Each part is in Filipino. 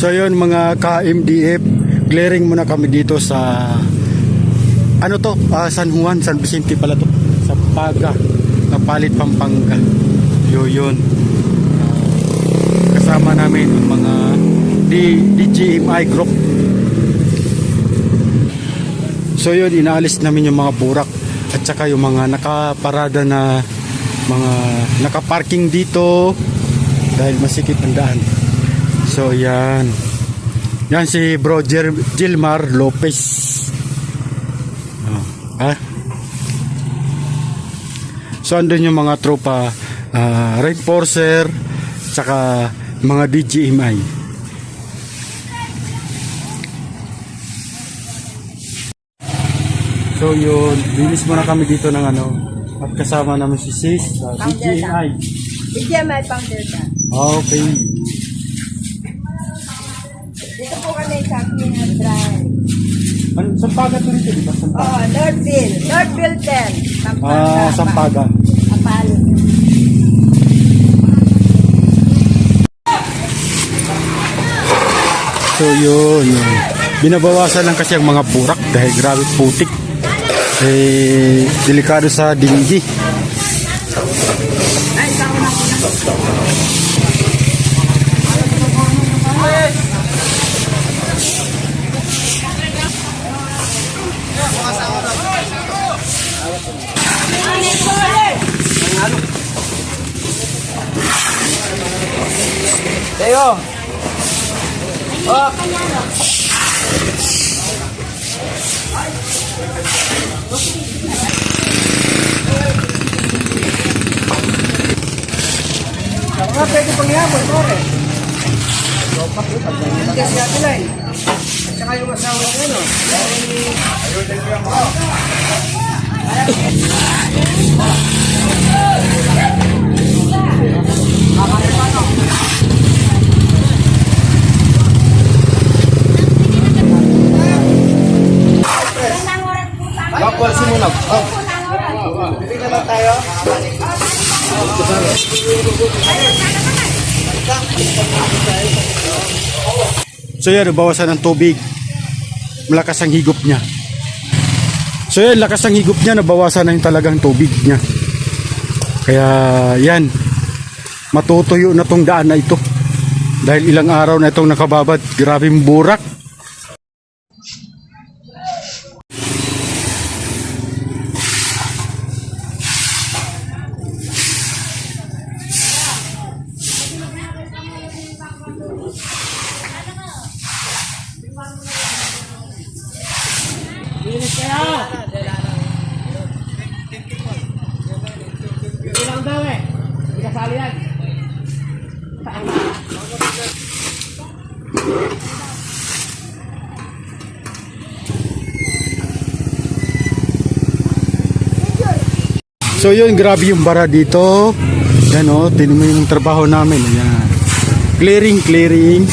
So yun mga ka-MDF, clearing muna kami dito sa ano to, Ah, San Juan, San Vicente pala to. Sa Paga, Kapalit, Pampanga. Yo yun. Ah, kasama namin yung mga D, DGMI group. So yun, inaalis namin yung mga burak at saka yung mga nakaparada na mga nakaparking dito dahil masikip ang daan. So yan. Yan si Bro Jer- Gilmar Lopez. Oh, ha? So andun yung mga tropa uh, reinforcer saka mga DGMI. So yun, bilis muna kami dito ng ano at kasama namin si Sis sa. Bigyan may founder ka. Okay. Ano, Sampaga to rito, di ba? Sampaga. Oh, Northville. Northville 10. Sampaga. Ah, Sampaga. Apalo. So yun, yun. Binabawasan lang kasi ang mga burak dahil grabe putik. Eh, delikado sa dinggi. Ay, ikaw na Teo. Oh. Mga pwede pang yabon, pare. Hindi siya tilay. At saka yung asawa ko, no? Bakwal si Munag. Oh. Bibig naman tayo. So yan, bawasan ng tubig. Malakas ang higop niya. So yan, lakas ang higop niya, nabawasan na yung talagang tubig niya. Kaya yan, matutuyo na tong daan na ito. Dahil ilang araw na itong nakababad, grabing burak. Ilang daw eh. Hindi kasali yan. So yun, grabe yung bara dito. Yan o, tinan mo yung trabaho namin. Ayan. Clearing, clearing.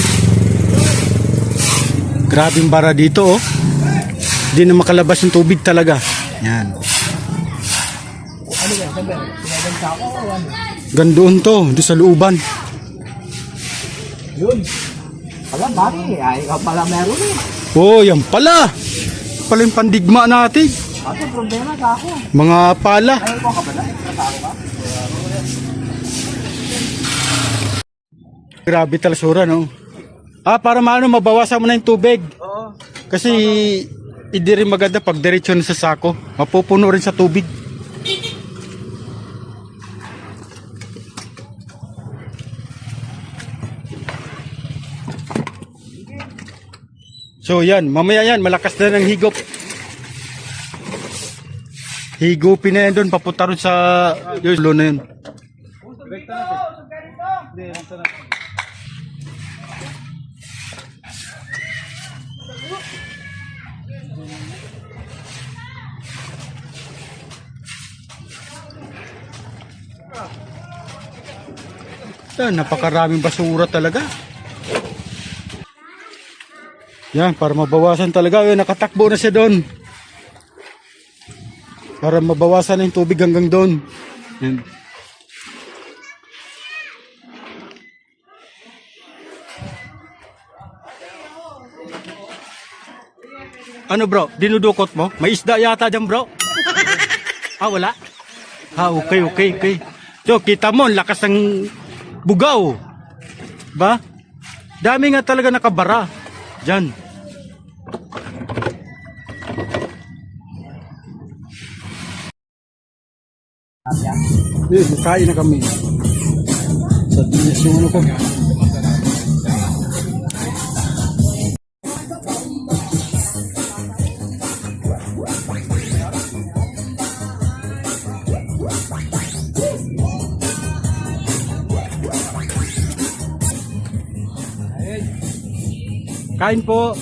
Grabe yung bara dito oh. Hindi na makalabas yung tubig talaga. Yan. Gandoon to, doon sa looban. Yun. Alam, bakit? Ay, ikaw pala meron eh. Oh, yan pala. Pala yung pandigma natin. Ano problema sa ako? Mga pala. Ay, ikaw ka pala? Kasako ka? Grabe talasura, no? Ah, para maano, mabawasan mo na yung tubig. Oo. Kasi hindi rin maganda pag diretso na sa sako. Mapupuno rin sa tubig. So yan, mamaya yan, malakas na ng higop. Higupin na yan doon, papunta rin sa yulo na yun. Yan, napakaraming basura talaga. Yan, para mabawasan talaga. Yan, nakatakbo na siya doon. Para mabawasan na yung tubig hanggang doon. Yan. Ano bro, dinudukot mo? May isda yata dyan bro. ah, wala? Ah, okay, okay, okay. So, kita mo, lakas ng bugaw. Ba? Dami nga talaga nakabara. Diyan. Eh, kain na kami. Sa dinis yung ano ko. Kain po.